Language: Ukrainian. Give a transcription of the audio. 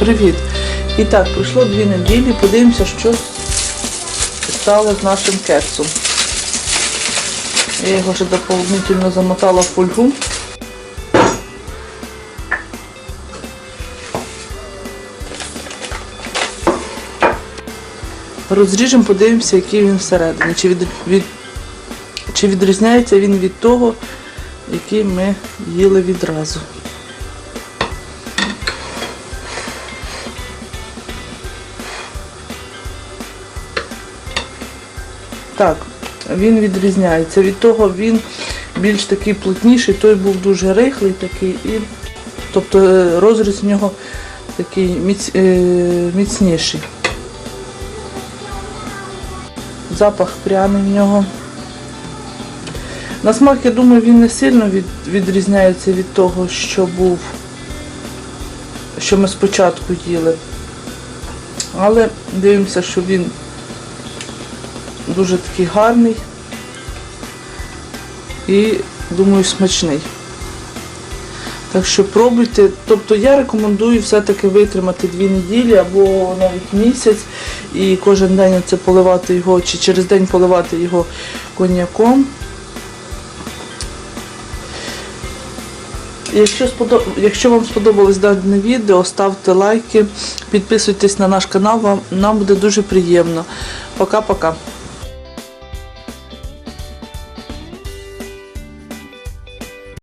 Привіт! І так, пройшло дві неділі, подивимося, що стало з нашим кексом. Я його вже доповнительно замотала в фольгу. Розріжемо, подивимося, який він всередині. Чи, від, від, чи відрізняється він від того, який ми їли відразу. Так, він відрізняється. Від того він більш такий плотніший, той був дуже рихлий такий, і, тобто е, розріз в нього такий міць, е, міцніший. Запах пряний в нього. На смак, я думаю, він не сильно від, відрізняється від того, що був, що ми спочатку їли. Але дивимося, що він дуже такий гарний і, думаю, смачний. Так що пробуйте. Тобто я рекомендую все-таки витримати дві неділі або навіть місяць і кожен день це поливати його, чи через день поливати його коньяком. Якщо, сподоб... Якщо вам сподобалось дане відео, ставте лайки, підписуйтесь на наш канал, вам... нам буде дуже приємно. Пока-пока.